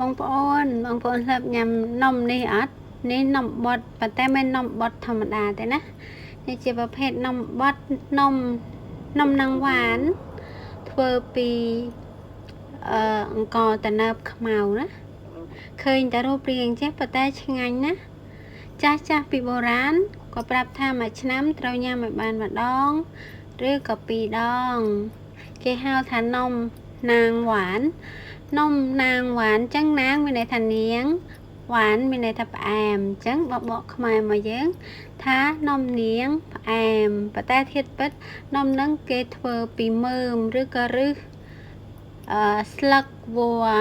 បងប្អូនបងប្អូនធ្លាប់ញ៉ាំនំនេះអត់នេះនំបត់ប៉ុន្តែមិននំបត់ធម្មតាទេណានេះជាប្រភេទនំបត់នំនំណាំងហវ៉ានធ្វើពីអឺអង្ករតនើបខ្មៅណាឃើញតែរូបរាងចេះប៉ុន្តែឆ្ងាញ់ណាចាស់ចាស់ពីបុរាណក៏ប្រាប់ថាមួយឆ្នាំត្រូវញ៉ាំឲ្យបានម្ដង ឬក៏ពីរដង គេហៅថានំណាងហវ៉ាន នំណាងហវ៉ានចឹងណាងមានន័យថានាងហវ៉ានមានន័យថាផ្អែមចឹងបបកខ្មែរមកយើង ថានំនាងផ្អែមប៉ុន្តែធៀបពិតនំហ្នឹងគេធ្វើពីមើមឬក៏រឹសអឺស្លឹកវល្លិ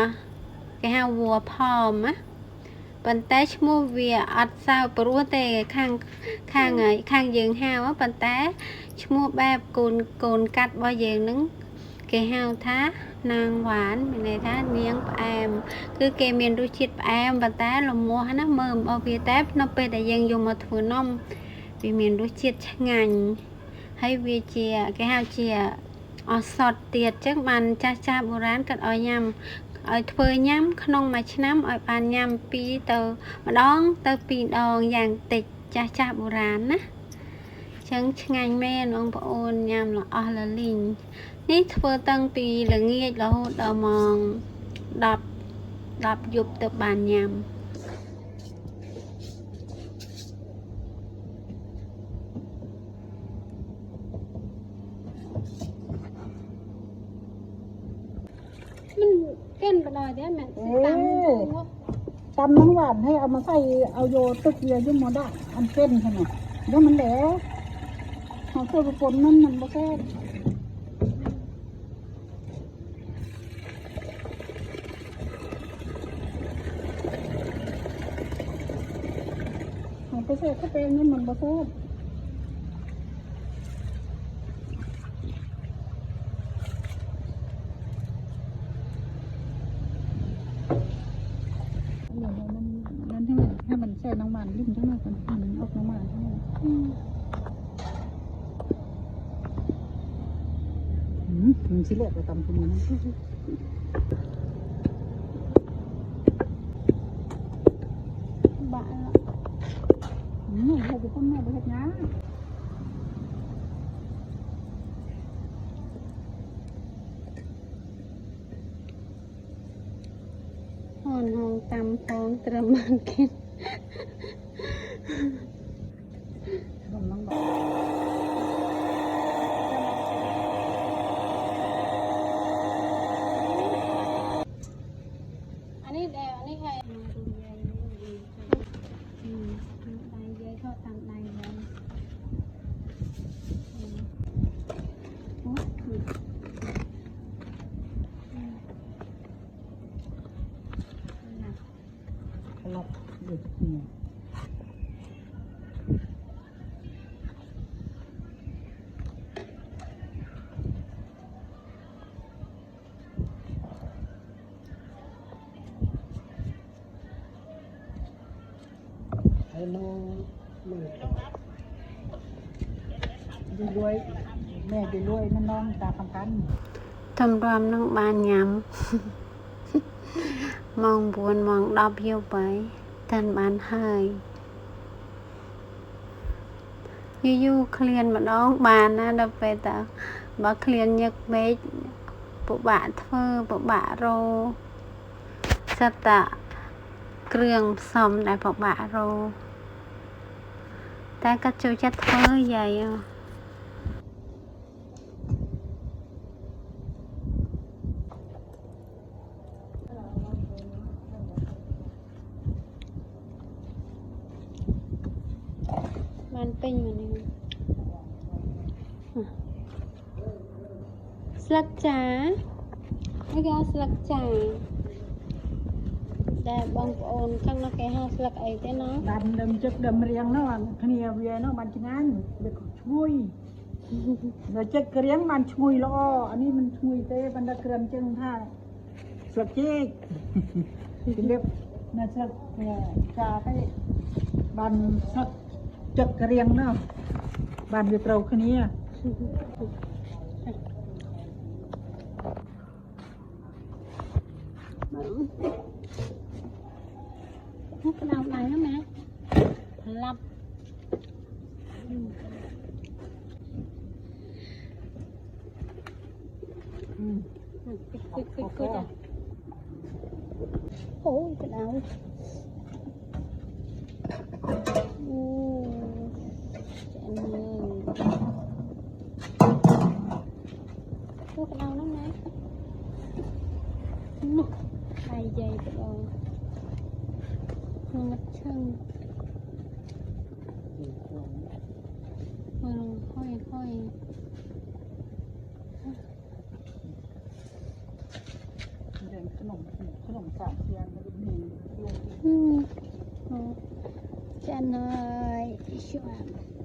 គេហៅវល្លិផមណាប៉ុន្តែឈ្មោះវាអត់សើព្រោះទេខាងខាងខាងយើងហៅប៉ុន្តែឈ្មោះបែបកូនកូនកាត់របស់យើងហ្នឹងគេហៅថា នាងหวานមានន័យថានាងផ្អែមគឺគេមានរសជាតិផ្អែមប៉ុន្តែលមាស់ណាមើមរបស់វាតែនៅពេលដែលយើងយកមកធ្វើនំវាមានរសជាតិឆ្ងាញ់ហើយវាជាគេហៅជាអសតទៀតចឹងបានចាស់ចាស់បុរាណគាត់ឲ្យញ៉ាំឲ្យធ្វើញ៉ាំក្នុងមួយឆ្នាំឲ្យបានញ៉ាំ2ទៅម្ដងទៅ2ដងយ៉ាងតិចចាស់ចាស់បុរាណណា ចឹងឆ្ងាញ់មែនបងប្អូនញ៉ាំល្អស់លលីងនេះធ្វើតាំងពីល្ងាចរហូតដល់ម៉ោង10 10យប់ទៅបានញ៉ាំ มันเกินไปหน่อยเด้แม่สิตาม เอ้ย ตำน้ำหวานให้เอามาใส่เอาโยตึกเรือยุ่มมอได้อันเป็นขนาดแล้วมันแ หอมตัวประกนนั่นมันบ่แซ่บหอมไปใส่ข้าวแกงนั่นมันบ่แซ่บนั่นให้มันให้มันใช่น้ำมันลิ้มทั้งหมดมันออกน้ำมันทั้งหมด Yung sila, tatampunan. Baan na. Hmm, bago pa na, bagat na. Hon hong tam hong termakin. ลับเด็ดเนี่ย ให้น้องมือ ดีรวยแม่ดีรวยนั่นน้องตาคำพัน ទម្រាំនឹងបានញ៉ាំ ម៉ោង9ម៉ោង10យប់ ហើយតាន់បានហើយយូរយូរឃ្លានម្ដងបានណាដល់ពេលតើបើឃ្លានញឹកពេកពិបាកធ្វើពិបាករោសិតតគ្រឿងផ្សំដែលពិបាករោតែគាត់ចូលចិត្តធ្វើយាយ បានពេញមកនេះស្លឹកចាហើយគេហៅស្លឹកចាតែបងប្អូនខាងនោះគេហៅស្លឹកអីទេណាដាំដើមជឹកដើមរៀងនោះគ្នាវានោះបានឆ្ងាញ់វាឈ្ងុយដល់ជឹកក្រៀងបានឈ្ងុយល្អអានេះมันឈ្ងុយទេប៉ុន្តែក្រៀមជឹងថាស្លឹកចេកជំរាបនៅស្លឹកចាទៅបានស្លឹក ជឹកក្រៀងនោះបានវាត្រូវគ្នា cái đầu này đó mẹ lập Ừ. cái cái cái cái đầu ôi cái đầu Ô, chạm พวกเราแล้วนะใครใหญ่กว่าเรามันช่างมันค่อยค่อยขนมขนมสามเทียนมันมีลูกอืม Can I show him?